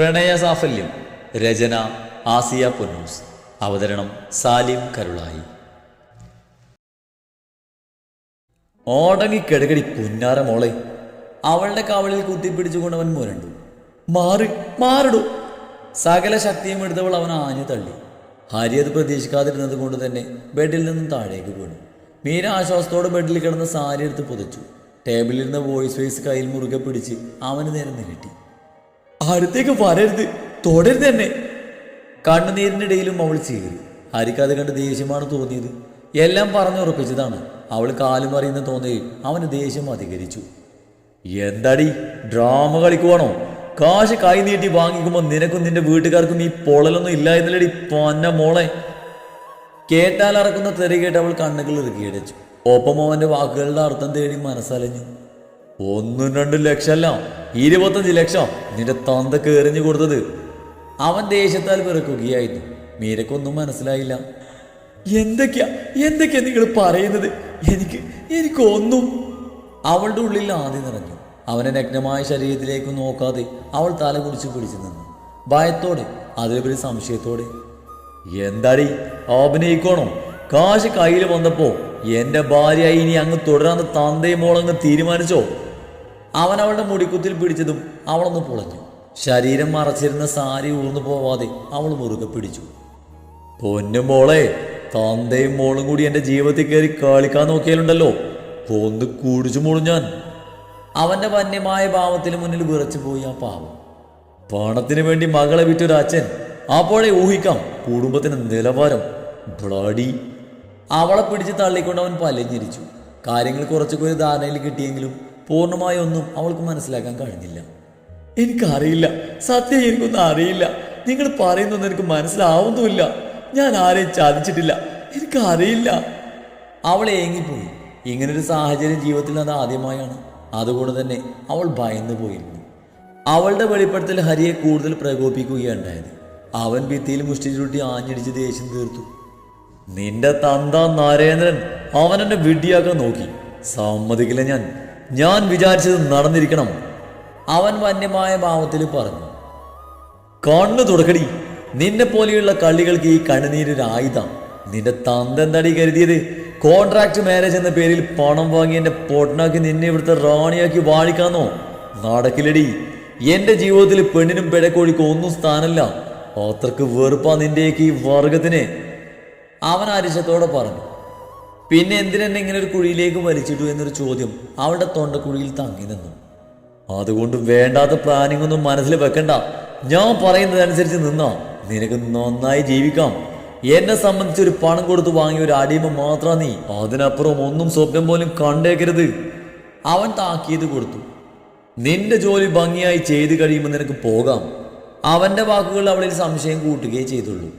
പ്രണയ സാഫല്യം രചന ആസിയ പൊന്നൂസ് അവതരണം സാലിം കരുളായി. ഓടങ്ങിക്കിടകടി പുന്നാര മോളെ അവളുടെ കവളിൽ കുത്തിപ്പിടിച്ചുകൊണ്ട് അവൻ മുരണ്ടു. മാറി മാറിടൂ. സകല ശക്തിയും എടുത്തവൾ അവൻ ആഞ്ഞു തള്ളി. ഹരി അത് പ്രതീക്ഷിക്കാതിരുന്നത് കൊണ്ട് തന്നെ ബെഡിൽ നിന്നും താഴേക്ക് വീണു. മീര ആശ്വാസത്തോടെ ബെഡിൽ കിടന്ന സാരി എടുത്ത് പുതച്ചു. ടേബിളിൽ നിന്ന് വോയിസ് വേസ് കയ്യിൽ മുറുകെ പിടിച്ച് അവന് നേരം നീട്ടി അടുത്തേക്ക് വരരുത് തുടരുത് തന്നെ കണ്ണുനീരിനിടയിലും അവൾ ചീറി. ഹരിക്ക് അത് കണ്ട് ദേഷ്യമാണ് തോന്നിയത്. എല്ലാം പറഞ്ഞു ഉറപ്പിച്ചതാണ് അവൾ കാലും അറിയുന്ന തോന്നുകയും അവന് ദേഷ്യം അധികരിച്ചു. എന്താടി ഡ്രാമ കളിക്കുവാണോ? കാശ് കൈ നീട്ടി വാങ്ങിക്കുമ്പോൾ നിനക്കും നിന്റെ വീട്ടുകാർക്കും ഈ പൊളലൊന്നും ഇല്ല എന്നല്ലടി പൊന്ന മോളെ. കേട്ടാൽ അറക്കുന്ന തെറി കേട്ട് അവൾ കണ്ണുകൾ ഇറുക്കിയടച്ചു ഒപ്പം അവന്റെ വാക്കുകളുടെ അർത്ഥം തേടി മനസ്സലഞ്ഞു. ഒന്നും രണ്ടും ലക്ഷമല്ല ഇരുപത്തഞ്ച് ലക്ഷം നിന്റെ തന്തക്ക് എറിഞ്ഞു കൊടുത്തത്. അവൻ ദേഷ്യത്താൽ പിറക്കുകയായിരുന്നു. മീരക്കൊന്നും മനസ്സിലായില്ല. എന്തൊക്കെയാ എന്തൊക്കെയാ നിങ്ങൾ പറയുന്നത്? എനിക്ക് എനിക്കൊന്നും. അവളുടെ ഉള്ളിൽ ആദ്യം നിറഞ്ഞു. അവനെ നഗ്നമായ ശരീരത്തിലേക്ക് നോക്കാതെ അവൾ തല കുടിച്ച് പിടിച്ചു നിന്നു. ഭയത്തോടെ അതിലുപരി സംശയത്തോടെ എന്താടി അഭിനയിക്കണോ? കാശ് കയ്യിൽ വന്നപ്പോ എന്റെ ഭാര്യയായി ഇനി അങ്ങ് തുടരാന്ന് തന്തയും മോളങ്ങ് തീരുമാനിച്ചോ? അവൻ അവളുടെ മുടിക്കുത്തിൽ പിടിച്ചതും അവളൊന്ന് പൊളഞ്ഞു. ശരീരം മറച്ചിരുന്ന സാരി ഊർന്നു പോവാതെ അവൾ മുറുകെ പിടിച്ചു. പൊന്നു മോളെ തന്തയും മോളും കൂടി എന്റെ ജീവിതത്തിൽ കയറി കളിക്കാൻ നോക്കിയാലുണ്ടല്ലോ. പോന്ന് കുടിച്ചു മോളും ഞാൻ അവന്റെ വന്യമായ ഭാവത്തിന് മുന്നിൽ വിറച്ചു പോയി ആ പാവം. പണത്തിന് വേണ്ടി മകളെ വിറ്റൊരു അച്ഛൻ. അപ്പോഴേ ഊഹിക്കാം കുടുംബത്തിന് നിലവാരം ബ്ലഡി. അവളെ പിടിച്ച് തള്ളിക്കൊണ്ട് അവൻ പലഞ്ഞിരിച്ചു കാര്യങ്ങൾ കുറച്ചൊക്കെ ഒരു ധാരണയിൽ കിട്ടിയെങ്കിലും പൂർണമായി ഒന്നും അവൾക്ക് മനസ്സിലാക്കാൻ കഴിഞ്ഞില്ല. എനിക്കറിയില്ല. സത്യം എനിക്കൊന്നും അറിയില്ല. നിങ്ങൾ പറയുന്നൊന്നും എനിക്ക് മനസ്സിലാവുന്നുമില്ല. ഞാൻ ആരെയും ചതിച്ചിട്ടില്ല. എനിക്കറിയില്ല. അവളെ ഏങ്ങിപ്പോയി. ഇങ്ങനൊരു സാഹചര്യം ജീവിതത്തിൽ അത് ആദ്യമായാണ്. അതുകൊണ്ട് തന്നെ അവൾ ഭയന്നു പോയിരുന്നു. അവളുടെ വെളിപ്പെടുത്തൽ ഹരിയെ കൂടുതൽ പ്രകോപിക്കുകയുണ്ടായത് അവൻ ഭിത്തിയിൽ മുഷ്ടി ചുരുട്ടി ആഞ്ഞടിച്ച് ദേഷ്യം തീർത്തു. നിന്റെ തന്ത നരേന്ദ്രൻ അവൻ എന്നെ വിഡ്ഡിയാക്കാൻ നോക്കി. സമ്മതിക്കില്ല ഞാൻ. ഞാൻ വിചാരിച്ചത് നടന്നിരിക്കണം. അവൻ വന്യമായ ഭാവത്തിൽ പറഞ്ഞു കണ്ണു തുടക്കടി നിന്നെ പോലെയുള്ള കള്ളികൾക്ക് ഈ കണ്ണുനീരൊരു ആയുധം. നിന്റെ തന്തെന്തടി കരുതിയത്? കോൺട്രാക്ട് മാരേജ് എന്ന പേരിൽ പണം വാങ്ങി എന്റെ പൊട്ടനാക്കി നിന്നെ ഇവിടുത്തെ റാണിയാക്കി വാഴിക്കാന്നോ? നടക്കില്ലടി. എന്റെ ജീവിതത്തിൽ പെണ്ണിനും പിഴക്കോഴിക്കും ഒന്നും സ്ഥാനമില്ല. അത്രയ്ക്ക് വെറുപ്പാ നിന്റെയൊക്കെ ഈ വർഗത്തിന്. അവൻ അരിശത്തോടെ പറഞ്ഞു പിന്നെ എന്തിനെന്നെ ഇങ്ങനെ ഒരു കുഴിയിലേക്ക് വലിച്ചിട്ടു എന്നൊരു ചോദ്യം അവളുടെ തൊണ്ടക്കുഴിയിൽ തങ്ങി നിന്നു. അതുകൊണ്ട് വേണ്ടാത്ത പ്ലാനിംഗ് ഒന്നും മനസ്സിൽ വെക്കണ്ട. ഞാൻ പറയുന്നതനുസരിച്ച് നിന്നാ? നിനക്ക് നന്നായി ജീവിക്കാം. എന്നെ സംബന്ധിച്ച് ഒരു പണം കൊടുത്ത് വാങ്ങിയ ഒരു അടിമ മാത്രം നീ. അതിനപ്പുറം ഒന്നും സ്വപ്നം പോലും കണ്ടേക്കരുത്. അവൻ താക്കീത് കൊടുത്തു. നിന്റെ ജോലി ഭംഗിയായി ചെയ്തു കഴിയുമ്പോൾ നിനക്ക് പോകാം. അവന്റെ വാക്കുകൾ അവളിൽ സംശയം കൂട്ടുകയേ ചെയ്തുള്ളൂ.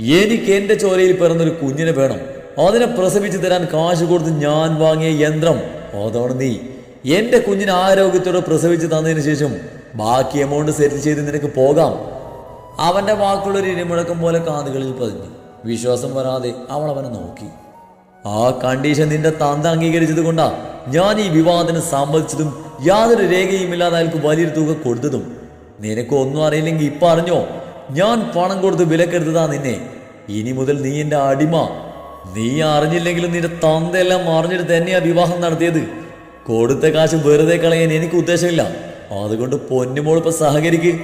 എനിക്ക് എന്റെ ചോരയിൽ പിറന്നൊരു കുഞ്ഞിനെ വേണം. അതിനെ പ്രസവിച്ചു തരാൻ കാശ് കൊടുത്ത് ഞാൻ വാങ്ങിയ യന്ത്രം. അതാണ് നീ. എന്റെ കുഞ്ഞിനെ ആരോഗ്യത്തോടെ പ്രസവിച്ചു തന്നതിന് ശേഷം ബാക്കി എമൗണ്ട് സെറ്റിൽ ചെയ്ത് നിനക്ക് പോകാം. അവന്റെ വാക്കുകൾ ഒരു ഇടിമുഴക്കം പോലെ കാതുകളിൽ പതിഞ്ഞു. വിശ്വാസം വരാതെ അവൾ അവനെ നോക്കി. ആ കണ്ടീഷൻ നിന്റെ തന്ത അംഗീകരിച്ചത് കൊണ്ടാ ഞാൻ ഈ വിവാഹത്തിന് സമ്മതിച്ചതും യാതൊരു രേഖയുമില്ലാതെ അയാൾക്ക് വലിയൊരു തുക കൊടുത്തതും. നിനക്ക് ഒന്നും അറിയില്ലെങ്കിൽ ഇപ്പൊ അറിഞ്ഞോ? ഞാൻ പണം കൊടുത്ത് വിലക്കെടുത്തതാ നിന്നെ. ഇനി മുതൽ നീ എന്റെ അടിമ. നീ അറിഞ്ഞില്ലെങ്കിലും നിന്റെ തന്തയെല്ലാം അറിഞ്ഞിട്ട് തന്നെയാ വിവാഹം നടത്തിയത്. കൊടുത്ത കാശ് വെറുതെ കളയാൻ എനിക്ക് ഉദ്ദേശമില്ല. അതുകൊണ്ട് പൊന്നുമോളിപ്പ സഹകരിക്ക്.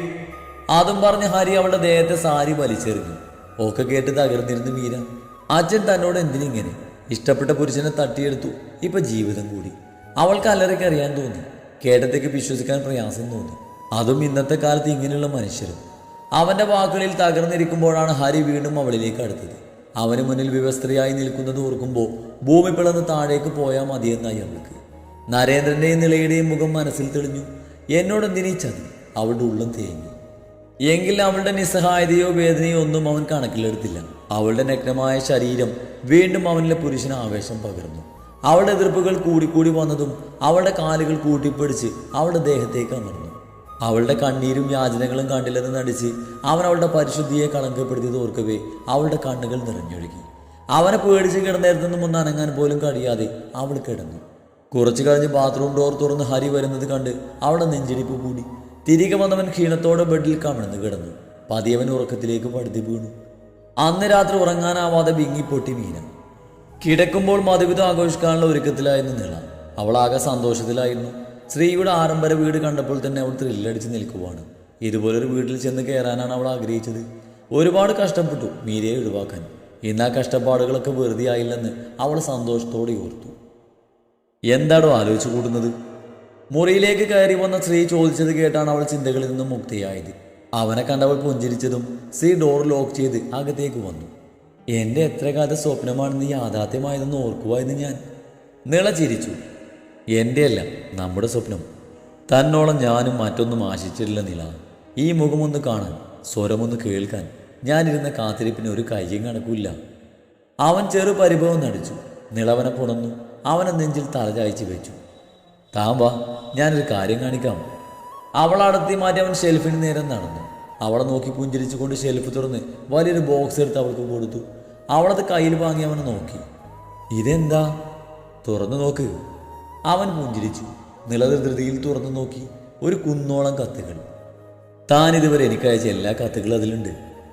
അതും പറഞ്ഞ് ഹരി അവളുടെ ദേഹത്തെ സാരി വലിച്ചെറിഞ്ഞു. ഒക്കെ കേട്ട് തകർന്നിരുന്നു മീര അച്ഛൻ തന്നോട് എന്തിനിങ്ങനെ? ഇഷ്ടപ്പെട്ട പുരുഷനെ തട്ടിയെടുത്തു. ഇപ്പൊ ജീവിതം കൂടി. അവൾക്ക് അലറയ്ക്ക് അറിയാൻ തോന്നി. കേട്ടത്തേക്ക് വിശ്വസിക്കാൻ പ്രയാസം തോന്നി. അതും ഇന്നത്തെ കാലത്ത് ഇങ്ങനെയുള്ള മനുഷ്യരും. അവന്റെ വാക്കുകളിൽ തകർന്നിരിക്കുമ്പോഴാണ് ഹരി വീണ്ടും അവളിലേക്ക് അടുത്തത്. അവന് മുന്നിൽ വിവസ്ത്രയായി നിൽക്കുന്നത് ഓർക്കുമ്പോൾ ഭൂമി പിളർന്ന് താഴേക്ക് പോയാൽ മതിയെന്നായി അവൾക്ക്. നരേന്ദ്രന്റെയും നിളയുടെയും മുഖം മനസ്സിൽ തെളിഞ്ഞു. എന്നോട് ചതി? അവളുടെ ഉള്ളം തേങ്ങി എങ്കിൽ അവളുടെ നിസ്സഹായതയോ വേദനയോ ഒന്നും അവൻ കണക്കിലെടുത്തില്ല. അവളുടെ നഗ്നമായ ശരീരം വീണ്ടും അവനിലെ പുരുഷന് ആവേശം പകർന്നു. അവളുടെ എതിർപ്പുകൾ കൂടിക്കൂടി വന്നതും അവളുടെ കാലുകൾ കൂട്ടിപ്പിടിച്ച് അവളുടെ ദേഹത്തേക്ക് അമർന്നു. അവളുടെ കണ്ണീരും യാചനകളും കണ്ടില്ലെന്ന് നടിച്ച് അവൻ അവളുടെ പരിശുദ്ധിയെ കളങ്കപ്പെടുത്തിയത് ഓർക്കവേ അവളുടെ കണ്ണുകൾ നിറഞ്ഞൊഴുകി. അവനെ പേടിച്ച് കിടന്നേരത്തു നിന്നും ഒന്ന് അനങ്ങാൻ പോലും കഴിയാതെ അവൾ കിടന്നു. കുറച്ചു കഴിഞ്ഞ് ബാത്റൂം ഡോർ തുറന്ന് ഹരി വരുന്നത് കണ്ട് അവളുടെ നെഞ്ചിടിപ്പ് കൂടി തിരികെ വന്നവൻ ക്ഷീണത്തോടെ ബെഡിൽ കമിഴ്ന്ന് കിടന്നു. പതിയവൻ ഉറക്കത്തിലേക്ക് പടുത്തി വീണു. അന്ന് രാത്രി ഉറങ്ങാനാവാതെ വിങ്ങിപ്പൊട്ടി മീന. കിടക്കുമ്പോൾ മധുവിധം ആഘോഷിക്കാനുള്ള ഒരുക്കത്തിലായിരുന്നു നിള. അവളാകെ സന്തോഷത്തിലായിരുന്നു. ശ്രീയുടെ ആഡംബര വീട് കണ്ടപ്പോൾ തന്നെ അവൾ ത്രില്ലടിച്ച് നിൽക്കുവാണ്. ഇതുപോലൊരു വീട്ടിൽ ചെന്ന് കയറാനാണ് അവൾ ആഗ്രഹിച്ചത്. ഒരുപാട് കഷ്ടപ്പെട്ടു മീരയെ ഒഴിവാക്കാൻ. ഇന്ന് ആ കഷ്ടപ്പാടുകളൊക്കെ വെറുതെ ആയില്ലെന്ന് അവൾ സന്തോഷത്തോടെ ഓർത്തു. എന്താടോ ആലോചിച്ചു കൂട്ടുന്നത്? മുറിയിലേക്ക് കയറി വന്ന സ്ത്രീ ചോദിച്ചത് കേട്ടാണ് അവൾ ചിന്തകളിൽ നിന്നും മുക്തിയായത്. അവനെ കണ്ടവൾ പുഞ്ചിരിച്ചതും സ്ത്രീ ഡോർ ലോക്ക് ചെയ്ത് അകത്തേക്ക് വന്നു. എന്റെ എത്ര കാലത്തെ സ്വപ്നമാണെന്ന് യാഥാർത്ഥ്യമായതെന്ന് ഓർക്കുവായിരുന്നു ഞാൻ. നിള ചിരിച്ചു എന്റെ അല്ല നമ്മുടെ സ്വപ്നം. തന്നോളം ഞാനും മറ്റൊന്നും ആശിച്ചിട്ടില്ല നില. ഈ മുഖമൊന്ന് കാണാൻ സ്വരമൊന്ന് കേൾക്കാൻ ഞാനിരുന്ന കാത്തിരിപ്പിന് ഒരു കയ്യും കണക്കുമില്ല. അവൻ ചെറു പരിഭവം നടിച്ചു. നിളവനെ പുണന്നു. അവനെ നെഞ്ചിൽ തലചായ്ച്ചു വെച്ചു. താമ്പാ ഞാനൊരു കാര്യം കാണിക്കാം. അവൾ അടത്തി മാറ്റി അവൻ ഷെൽഫിന് നേരം നടന്നു. അവളെ നോക്കി പുഞ്ചിരിച്ചുകൊണ്ട് ഷെൽഫ് തുറന്ന് വലിയൊരു ബോക്സ് എടുത്ത് അവൾക്ക് കൊടുത്തു. അവളത് കയ്യിൽ വാങ്ങി അവനെ നോക്കി. ഇതെന്താ? തുറന്നു നോക്ക്. അവൻ പുഞ്ചിരിച്ചു. നിലധൃതിയിൽ തുറന്നു നോക്കി. ഒരു കുന്നോളം കത്തുകൾ. ഇതുവരെ എനിക്കയച്ച എല്ലാ കത്തുകളും അതിലുണ്ട്.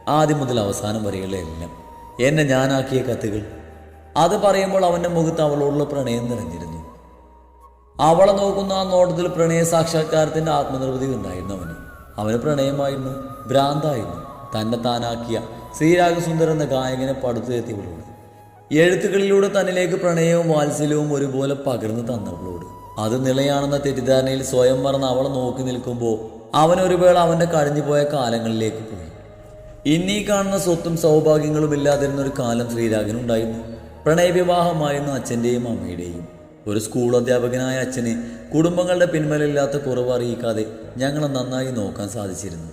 ആദ്യം മുതൽ അവസാനം വരെയുള്ള എല്ലാം. എന്നെ ഞാനാക്കിയ കത്തുകൾ. അത് പറയുമ്പോൾ അവന്റെ മുഖത്ത് അവളോടുള്ള പ്രണയം നിറഞ്ഞിരുന്നു. അവളെ നോക്കുന്ന ആ നോട്ടത്തിൽ പ്രണയ സാക്ഷാത്കാരത്തിന്റെ ആത്മനിർവൃതി ഉണ്ടായിരുന്നു അവന്. അവന് പ്രണയമായിരുന്നു ഭ്രാന്തായിരുന്നു. തന്നെ താനാക്കിയ ശ്രീരാഗസുന്ദർ എന്ന ഗായകനെ പടുത്തുയർത്തിയവളോട് എഴുത്തുകളിലൂടെ തന്നിലേക്ക് പ്രണയവും വാത്സല്യവും ഒരുപോലെ പകർന്നു തന്നവളോട്. അത് നിളയാണെന്ന തെറ്റിദ്ധാരണയിൽ സ്വയം മറന്ന് അവളെ നോക്കി നിൽക്കുമ്പോൾ അവൻ ഒരു വേള അവന്റെ കഴിഞ്ഞുപോയ കാലങ്ങളിലേക്ക് പോയി. ഇന്നീ കാണുന്ന സ്വത്തും സൗഭാഗ്യങ്ങളും ഇല്ലാതിരുന്ന ഒരു കാലം ശ്രീരാഗനുണ്ടായിരുന്നു. പ്രണയവിവാഹമായിരുന്നു അച്ഛന്റെയും അമ്മയുടെയും. ഒരു സ്കൂൾ അധ്യാപകനായ അച്ഛന് കുടുംബങ്ങളുടെ പിന്മലില്ലാത്ത കുറവ് അറിയിക്കാതെ ഞങ്ങളെ നന്നായി നോക്കാൻ സാധിച്ചിരുന്നു.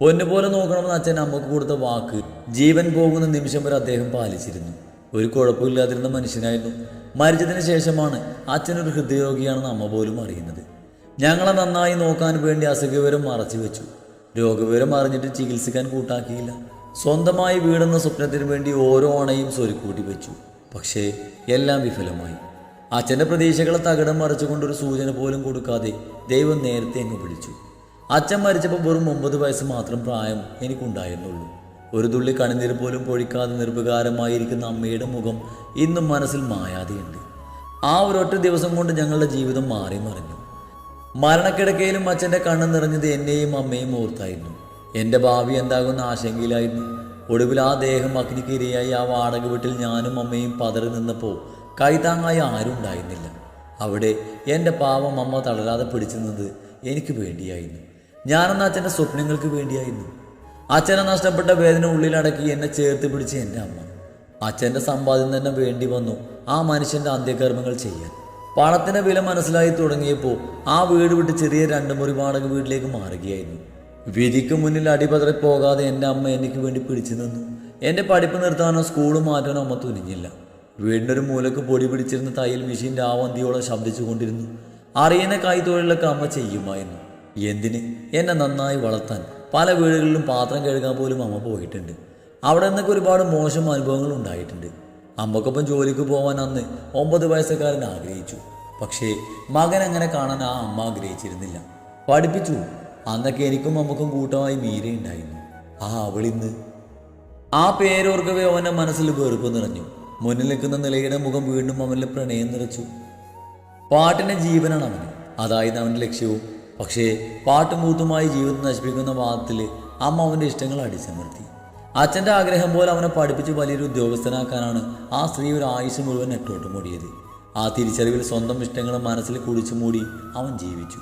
പൊന്നുപോലെ നോക്കണമെന്ന് അച്ഛൻ അമ്മയ്ക്ക് കൊടുത്ത വാക്ക് ജീവൻ പോകുന്ന നിമിഷം വരെ അദ്ദേഹം പാലിച്ചിരുന്നു. ഒരു കുഴപ്പമില്ലാതിരുന്ന മനുഷ്യനായിരുന്നു. മരിച്ചതിന് ശേഷമാണ് അച്ഛനൊരു ഹൃദയരോഗിയാണെന്ന് അമ്മ പോലും അറിയുന്നത്. ഞങ്ങളെ നന്നായി നോക്കാൻ വേണ്ടി അസുഖവിവരം മറച്ചു വെച്ചു. രോഗവിവരം അറിഞ്ഞിട്ട് ചികിത്സിക്കാൻ കൂട്ടാക്കിയില്ല. സ്വന്തമായി വീടെന്ന സ്വപ്നത്തിന് വേണ്ടി ഓരോ അണയും സ്വരുക്കൂട്ടി വെച്ചു. പക്ഷേ എല്ലാം വിഫലമായി. അച്ഛന്റെ പ്രതീക്ഷകളെ തകിടം മറിച്ചുകൊണ്ടൊരു സൂചന പോലും കൊടുക്കാതെ ദൈവം നേരത്തെ അങ്ങ് വിളിച്ചു അച്ഛൻ മരിച്ചപ്പോൾ വെറും ഒമ്പത് വയസ്സ് മാത്രം പ്രായം എനിക്കുണ്ടായിരുന്നുള്ളൂ. ഒരു തുള്ളി കണിനീർ പോലും പൊഴിക്കാതെ നിർവികാരമായിരിക്കുന്ന അമ്മയുടെ മുഖം ഇന്നും മനസ്സിൽ മായാതെയുണ്ട്. ആ ഒരൊറ്റ ദിവസം കൊണ്ട് ഞങ്ങളുടെ ജീവിതം മാറി മറിഞ്ഞു. മരണക്കിടക്കയിലും അച്ഛന്റെ കണ്ണ് നിറഞ്ഞത് എന്നെയും അമ്മയും ഓർത്തായിരുന്നു. എന്റെ ഭാവി എന്താകുന്ന ആശങ്കയിലായിരുന്നു. ഒടുവിൽ ആ ദേഹം അഗ്നിക്കിരയായി ആ വാടക വീട്ടിൽ ഞാനും അമ്മയും പതറി നിന്നപ്പോൾ കൈതാങ്ങായി ആരും ഉണ്ടായിരുന്നില്ല. അവിടെ എന്റെ പാവം അമ്മ തളരാതെ പിടിച്ചു നിന്നത് എനിക്ക് വേണ്ടിയായിരുന്നു. ഞാനെന്ന അച്ഛന്റെ സ്വപ്നങ്ങൾക്ക് വേണ്ടിയായിരുന്നു. അച്ഛനെ നഷ്ടപ്പെട്ട വേദന ഉള്ളിലടക്കി എന്നെ ചേർത്ത് പിടിച്ച് എന്റെ അമ്മ. അച്ഛന്റെ സമ്പാദ്യം തന്നെ വേണ്ടി വന്നു ആ മനുഷ്യന്റെ അന്ത്യകർമ്മങ്ങൾ ചെയ്യാൻ. പണത്തിന്റെ വില മനസ്സിലായി തുടങ്ങിയപ്പോൾ ആ വീട് വിട്ട് ചെറിയ രണ്ട് മുറി വാടക വീട്ടിലേക്ക് മാറുകയായിരുന്നു. വിധിക്ക് മുന്നിൽ അടിപതറി പോകാതെ എന്റെ അമ്മ എനിക്ക് വേണ്ടി പിടിച്ചു നിന്നു. എന്റെ പഠിപ്പ് നിർത്താനോ സ്കൂൾ മാറ്റാനോ അമ്മ തുനിഞ്ഞില്ല. വീടിന്റെ ഒരു മൂലക്ക് പൊടി പിടിച്ചിരുന്ന തയ്യൽ മെഷീന്റെ ആവന്തിയോളം ശബ്ദിച്ചു കൊണ്ടിരുന്നു. അറിയുന്ന കൈത്തൊഴിലൊക്കെ അമ്മ ചെയ്യുമായിരുന്നു. എന്തിന്? എന്നെ നന്നായി വളർത്താൻ. പല വീടുകളിലും പാത്രം കഴുകാൻ പോലും അമ്മ പോയിട്ടുണ്ട്. അവിടെ നിന്നൊക്കെ ഒരുപാട് മോശം അനുഭവങ്ങൾ ഉണ്ടായിട്ടുണ്ട്. അമ്മക്കൊപ്പം ജോലിക്ക് പോകാൻ അന്ന് ഒമ്പത് വയസ്സുകാരൻ ആഗ്രഹിച്ചു. പക്ഷേ മകൻ അങ്ങനെ കാണാൻ ആ അമ്മ ആഗ്രഹിച്ചിരുന്നില്ല. പഠിപ്പിച്ചു. അന്നൊക്കെ എനിക്കും അമ്മക്കും കൂട്ടമായി മീര ഉണ്ടായിരുന്നു. ആ അവളിന്ന് ആ പേരോർക്കവേ അവന്റെ മനസ്സിൽ വെറുപ്പ് നിറഞ്ഞു. മുന്നിൽ നിൽക്കുന്ന നിലയുടെ മുഖം വീണ്ടും അവനിൽ പ്രണയം നിറച്ചു. പാട്ടിന്റെ ജീവനാണ് അവന്. അതായത് അവന്റെ ലക്ഷ്യവും പക്ഷേ പാട്ടും കൂത്തുമായി ജീവിതം നശിപ്പിക്കുന്ന വാദത്തിൽ അമ്മ അവന്റെ ഇഷ്ടങ്ങൾ അടിച്ചമർത്തി. അച്ഛന്റെ ആഗ്രഹം പോലെ അവനെ പഠിപ്പിച്ച് വലിയൊരു ഉദ്യോഗസ്ഥനാക്കാനാണ് ആ സ്ത്രീ ഒരു ആയുസ് മുഴുവൻ എട്ടോട്ട് മൂടിയത്. ആ തിരിച്ചറിവിൽ സ്വന്തം ഇഷ്ടങ്ങൾ മനസ്സിൽ കുടിച്ചു മൂടി അവൻ ജീവിച്ചു.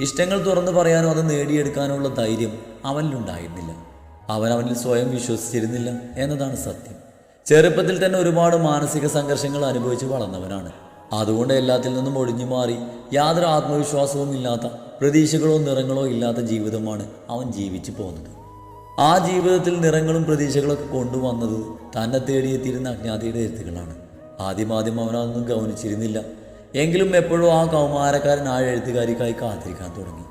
ഇഷ്ടങ്ങൾ തുറന്നു പറയാനോ അത് നേടിയെടുക്കാനുള്ള ധൈര്യം അവനിലുണ്ടായിരുന്നില്ല അവൻ അവനിൽ സ്വയം വിശ്വസിച്ചിരുന്നില്ല എന്നതാണ് സത്യം. ചെറുപ്പത്തിൽ തന്നെ ഒരുപാട് മാനസിക സംഘർഷങ്ങൾ അനുഭവിച്ച് വളർന്നവനാണ്. അതുകൊണ്ട് എല്ലാത്തിൽ നിന്നും ഒഴിഞ്ഞു മാറി. യാതൊരു ആത്മവിശ്വാസവും ഇല്ലാത്ത പ്രതീക്ഷകളോ നിറങ്ങളോ ഇല്ലാത്ത ജീവിതമാണ് അവൻ ജീവിച്ചു പോകുന്നത്. ആ ജീവിതത്തിൽ നിറങ്ങളും പ്രതീക്ഷകളൊക്കെ കൊണ്ടുവന്നത് തന്നെ തേടിയെത്തിയിരുന്ന അജ്ഞാതിയുടെ എഴുത്തുകളാണ്. ആദ്യമാദ്യം അവനൊന്നും ഗൗനിച്ചിരുന്നില്ല. എങ്കിലും എപ്പോഴും ആ കൗമാരക്കാരൻ ആ എഴുത്തുകാരിക്കായി കാത്തിരിക്കാൻ തുടങ്ങി.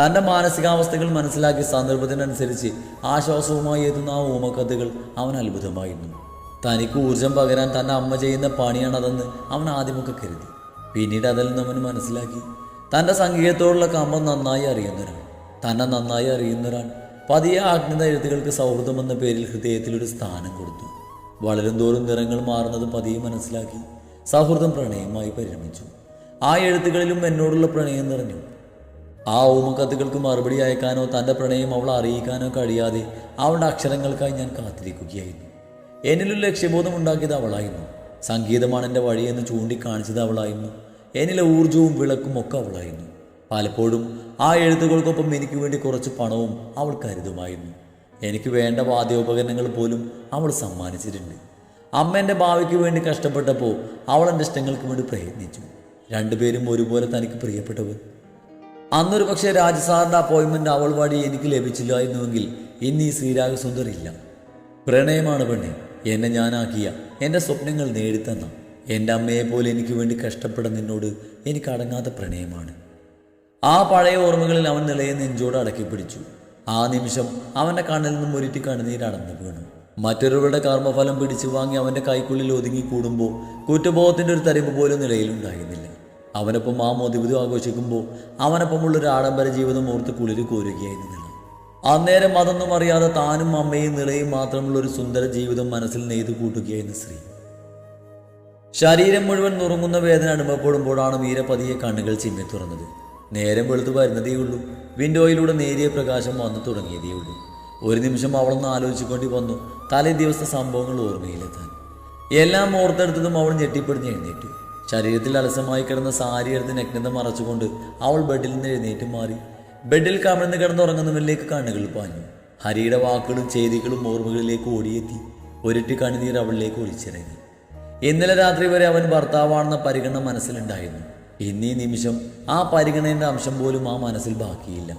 തന്റെ മാനസികാവസ്ഥകൾ മനസ്സിലാക്കി സന്ദർഭത്തിനനുസരിച്ച് ആശ്വാസവുമായി എത്തുന്ന ആ ഓമക്കഥകൾ അവൻ അത്ഭുതമായിരുന്നു. തനിക്ക് ഊർജം പകരാൻ തന്റെ അമ്മ ചെയ്യുന്ന പണിയാണതെന്ന് അവൻ ആദ്യമൊക്കെ കരുതി. പിന്നീട് അതിൽ നിന്ന് അവൻ മനസ്സിലാക്കി. തന്റെ സംഗീതത്തോടുള്ള കമ്പം നന്നായി അറിയുന്നവരാണ് തന്നെ നന്നായി അറിയുന്ന ഒരാൾ പതിയെ ആജ്ഞത എഴുത്തുകൾക്ക് സൗഹൃദം എന്ന പേരിൽ ഹൃദയത്തിൽ ഒരു സ്ഥാനം കൊടുത്തു. വളരും തോറും നിറങ്ങൾ മാറുന്നത് പതിയെ മനസ്സിലാക്കി. സൗഹൃദം പ്രണയമായി പരിണമിച്ചു. ആ എഴുത്തുകളിലും എന്നോടുള്ള പ്രണയം നിറഞ്ഞു. ആ ഓമക്കത്തുകൾക്ക് മറുപടി അയക്കാനോ തന്റെ പ്രണയം അവൾ അറിയിക്കാനോ കഴിയാതെ അവളുടെ അക്ഷരങ്ങൾക്കായി ഞാൻ കാത്തിരിക്കുകയായിരുന്നു. എന്നിലൊരു ലക്ഷ്യബോധം ഉണ്ടാക്കിയത് അവളായിരുന്നു. സംഗീതമാണ് എന്റെ വഴിയെന്ന് ചൂണ്ടിക്കാണിച്ചത് അവളായിരുന്നു. എന്നിലെ ഊർജവും വിളക്കും ഒക്കെ അവളായിരുന്നു. പലപ്പോഴും ആ എഴുത്തുകൾക്കൊപ്പം എനിക്ക് വേണ്ടി കുറച്ച് പണവും അവൾ കരുതുമായിരുന്നു. എനിക്ക് വേണ്ട വാദ്യോപകരണങ്ങൾ പോലും അവൾ സമ്മാനിച്ചിട്ടുണ്ട്. അമ്മ എന്റെ ഭാവിക്ക് വേണ്ടി കഷ്ടപ്പെട്ടപ്പോൾ അവൾ എന്റെ ഇഷ്ടങ്ങൾക്ക് വേണ്ടി പ്രയത്നിച്ചു. രണ്ടുപേരും ഒരുപോലെ തനിക്ക് പ്രിയപ്പെട്ടവർ. അന്നൊരു പക്ഷേ രാജസാറിന്റെ അപ്പോയിൻമെന്റ് അവൾ വഴി എനിക്ക് ലഭിച്ചില്ലായിരുന്നുവെങ്കിൽ ഇന്ന് ഈ ശ്രീരാഗസുന്ദർ ഇല്ല പ്രണയമാണ് പെണ്ണെ. എന്നെ ഞാനാക്കിയ എന്റെ സ്വപ്നങ്ങൾ നേടിത്തന്ന എന്റെ അമ്മയെ പോലെ എനിക്ക് വേണ്ടി കഷ്ടപ്പെടുന്ന നിന്നോട് എനിക്ക് അടങ്ങാത്ത പ്രണയമാണ്. ആ പഴയ ഓർമ്മകളിൽ അവൻ നിലയെ നെഞ്ചോട് അടക്കി പിടിച്ചു ആ നിമിഷം അവന്റെ കണ്ണിൽ നിന്നും ഒരിറ്റി കണ്ണുനീരടന്നു വീണു. മറ്റൊരുവരുടെ കർമ്മഫലം പിടിച്ചു വാങ്ങി അവന്റെ കൈക്കുള്ളിൽ ഒതുങ്ങി കൂടുമ്പോൾ കുറ്റബോധത്തിന്റെ ഒരു തരിമ്പ് പോലും നിലയിലുണ്ടായിരുന്നില്ല അവനൊപ്പം ആ മോതിപുതി ആഘോഷിക്കുമ്പോൾ അവനൊപ്പമുള്ളൊരു ആഡംബര ജീവിതം ഓർത്ത് കുളിര് കോരുകയായിരുന്നു നില അന്നേരം അതൊന്നും അറിയാതെ താനും അമ്മയും നിളയും മാത്രമുള്ള ഒരു സുന്ദര ജീവിതം മനസ്സിൽ നെയ്തു കൂട്ടുകയായിരുന്നു സ്ത്രീ ശരീരം മുഴുവൻ നുറുങ്ങുന്ന വേദന അനുഭവപ്പെടുമ്പോഴാണ് മീര പതിയെ കണ്ണുകൾ ചിമ്മി തുറന്നത്. നേരം വെളുത്തു വരുന്നതേ ഉള്ളൂ. വിൻഡോയിലൂടെ നേരിയ പ്രകാശം വന്നു തുടങ്ങിയതേ ഉള്ളൂ. ഒരു നിമിഷം അവളൊന്ന് ആലോചിച്ചുകൊണ്ട് വന്നു തലേ ദിവസത്തെ സംഭവങ്ങൾ ഓർമ്മയിലെത്താൻ. എല്ലാം ഓർത്തെടുത്തതും അവൾ ഞെട്ടിപ്പിടിഞ്ഞ് എഴുന്നേറ്റു. ശരീരത്തിൽ അലസമായി കിടന്ന സാരി എടുത്ത് നഗ്നത മറച്ചുകൊണ്ട് അവൾ ബെഡിൽ നിന്ന് എഴുന്നേറ്റ് മാറി. ബെഡിൽ കമിഴ്ന്ന് കിടന്നുറങ്ങുന്നവനിലേക്ക് കണ്ണുകൾ പാഞ്ഞു. ഹരിയുടെ വാക്കുകളും ചെയ്തികളും ഓർമ്മകളിലേക്ക് ഓടിയെത്തി. ഒരിട്ടി കണ്ണുനീർ അവളിലേക്ക് ഒളിച്ചിറങ്ങി ഇന്നലെ രാത്രി വരെ അവൻ ഭർത്താവാണെന്ന പരിഗണന മനസ്സിലുണ്ടായിരുന്നു. ഇന്നീ നിമിഷം ആ പരിഗണനയുടെ അംശം പോലും ആ മനസ്സിൽ ബാക്കിയില്ല.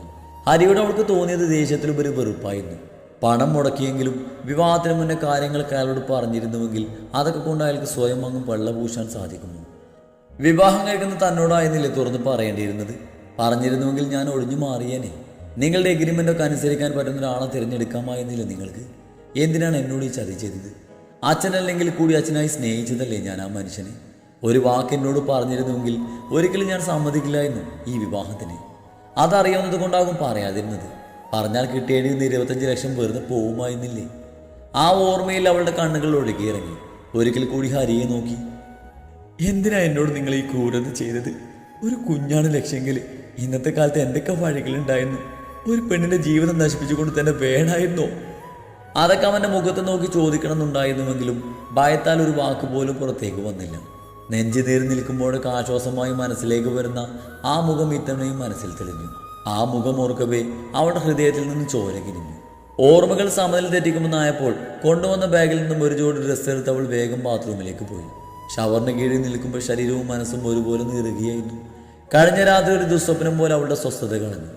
ഹരിയോട് അവൾക്ക് തോന്നിയത് ദേഷ്യത്തിലുപരി വെറുപ്പായിരുന്നു. പണം മുടക്കിയെങ്കിലും വിവാഹത്തിന് മുന്നേ കാര്യങ്ങളൊക്കെ അയാളോട് പറഞ്ഞിരുന്നുവെങ്കിൽ അതൊക്കെ കൊണ്ട് അയാൾക്ക് സ്വയം അങ്ങ് വെള്ളപൂശാൻ സാധിക്കുമോ? വിവാഹം കഴിക്കുന്ന തന്നോടായിരുന്നില്ലേ തുറന്ന് പറയേണ്ടിയിരുന്നത്? പറഞ്ഞിരുന്നുവെങ്കിൽ ഞാൻ ഒഴിഞ്ഞു മാറിയേനെ. നിങ്ങളുടെ എഗ്രിമെന്റൊക്കെ അനുസരിക്കാൻ പറ്റുന്ന ഒരാളെ തിരഞ്ഞെടുക്കാമായിരുന്നില്ല നിങ്ങൾക്ക്. എന്തിനാണ് എന്നോട് ഈ ചതി ചെയ്തത്? അച്ഛനല്ലെങ്കിൽ കൂടി അച്ഛനായി സ്നേഹിച്ചതല്ലേ ഞാൻ ആ മനുഷ്യനെ? ഒരു വാക്ക് എന്നോട് പറഞ്ഞിരുന്നുവെങ്കിൽ ഒരിക്കലും ഞാൻ സമ്മതിക്കില്ലായിരുന്നു ഈ വിവാഹത്തിന്. അതറിയാവുന്നത് കൊണ്ടാകും പറയാതിരുന്നത്. പറഞ്ഞാൽ കിട്ടിയേണ്ടിയിരുന്ന ഇരുപത്തഞ്ച് ലക്ഷം വെറുതെ പോവുമായിരുന്നില്ലേ? ആ ഓർമ്മയിൽ അവളുടെ കണ്ണുകൾ ഒഴുകിയിറങ്ങി ഒരിക്കൽ കൂടി ഹരിയെ നോക്കി. എന്തിനാ എന്നോട് നിങ്ങൾ ഈ ക്രൂരത ചെയ്തത്? ഒരു കുഞ്ഞാണ് ലക്ഷ്യമെങ്കിൽ ഇന്നത്തെ കാലത്ത് എന്തൊക്കെ വഴികളുണ്ടായിരുന്നു? ഒരു പെണ്ണിന്റെ ജീവിതം നശിപ്പിച്ചുകൊണ്ട് തന്നെ വേണമായിരുന്നോ അതൊക്കെ അവന്റെ മുഖത്ത് നോക്കി ചോദിക്കണം എന്നുണ്ടായിരുന്നുവെങ്കിലും ഭയത്താൽ ഒരു വാക്ക് പോലും പുറത്തേക്ക് വന്നില്ല. നെഞ്ചു നേരി നിൽക്കുമ്പോഴൊക്കെ ആശ്വാസമായി മനസ്സിലേക്ക് വരുന്ന ആ മുഖം ഇത്തവണയും മനസ്സിൽ തെളിഞ്ഞു. ആ മുഖം ഓർക്കവേ അവളുടെ ഹൃദയത്തിൽ നിന്ന് ചോര കിരിഞ്ഞു ഓർമ്മകൾ സമനിൽ തെറ്റിക്കുമെന്നായപ്പോൾ കൊണ്ടുവന്ന ബാഗിൽ നിന്നും ഒരു ജോഡി ഡ്രസ്സ് എടുത്ത് അവൾ വേഗം ബാത്റൂമിലേക്ക് പോയി. ഷവറിന് കീഴിൽ നിൽക്കുമ്പോൾ ശരീരവും മനസ്സും ഒരുപോലെ നീറുകയായിരുന്നു. കഴിഞ്ഞ രാത്രി ഒരു ദുസ്വപ്നം പോലെ അവളുടെ സ്വസ്ഥത കളഞ്ഞു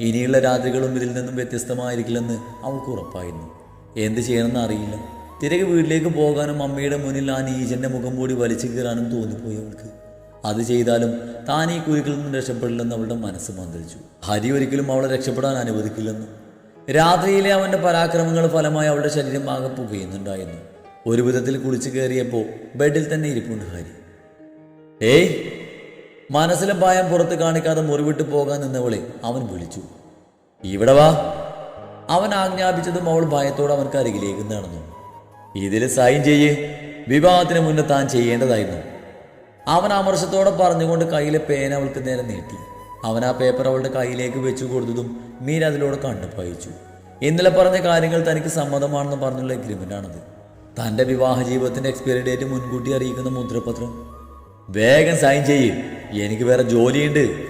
ഇനിയുള്ള രാത്രികളും ഇതിൽ നിന്നും വ്യത്യസ്തമായിരിക്കില്ലെന്ന് അവൾക്ക് ഉറപ്പായിരുന്നു. എന്ത് ചെയ്യണമെന്ന് അറിയില്ല. തിരികെ വീട്ടിലേക്ക് പോകാനും അമ്മയുടെ മുന്നിൽ ആ നീജന്റെ മുഖം കൂടി വലിച്ചു കീറാനും തോന്നിപ്പോയി അവൾക്ക്. അത് ചെയ്താലും താൻ ഈ കുരുക്കിൽ നിന്നും രക്ഷപ്പെടില്ലെന്ന് അവളുടെ മനസ്സ് മന്ത്രിച്ചു. ഹരി ഒരിക്കലും അവളെ രക്ഷപ്പെടാൻ അനുവദിക്കില്ലെന്ന്. രാത്രിയിലെ അവന്റെ പരാക്രമങ്ങൾ ഫലമായി അവളുടെ ശരീരം ആകെ പുകയുന്നുണ്ടായിരുന്നു. ഒരു വിധത്തിൽ കുളിച്ചു കയറിയപ്പോൾ ബെഡിൽ തന്നെ ഇരിപ്പുണ്ട് ഹരി. ഏയ് മനസ്സിലെ ഭയം പുറത്ത് കാണിക്കാതെ മുറിവിട്ട് പോകാൻ നിന്നവളെ അവൻ വിളിച്ചു. ഇവിടെ വാ. അവൻ ആജ്ഞാപിച്ചതും അവൾ ഭയത്തോടെ അവൻക്ക് അരികിലേക്ക് നടന്നു. ഇതിൽ സൈൻ ചെയ്യേ. വിവാഹത്തിന് മുന്നേ താൻ ചെയ്യേണ്ടതായിരുന്നു. അവൻ അമർഷത്തോടെ പറഞ്ഞുകൊണ്ട് കയ്യിലെ പേന അവൾക്ക് നേരെ നീട്ടി. അവൻ ആ പേപ്പർ അവളുടെ കയ്യിലേക്ക് വെച്ചു കൊടുത്തതും മീര അതിലൂടെ കണ്ണു പയച്ചു ഇന്നലെ പറഞ്ഞ കാര്യങ്ങൾ തനിക്ക് സമ്മതമാണെന്ന് പറഞ്ഞുള്ള എഗ്രിമെന്റ് ആണത് തന്റെ വിവാഹ ജീവിതത്തിന്റെ എക്സ്പയറി ഡേറ്റ് മുൻകൂട്ടി അറിയിക്കുന്ന മുദ്രപത്രം. വേഗം സൈൻ ചെയ്യ്. എനിക്ക് വേറെ ജോലിയുണ്ട്.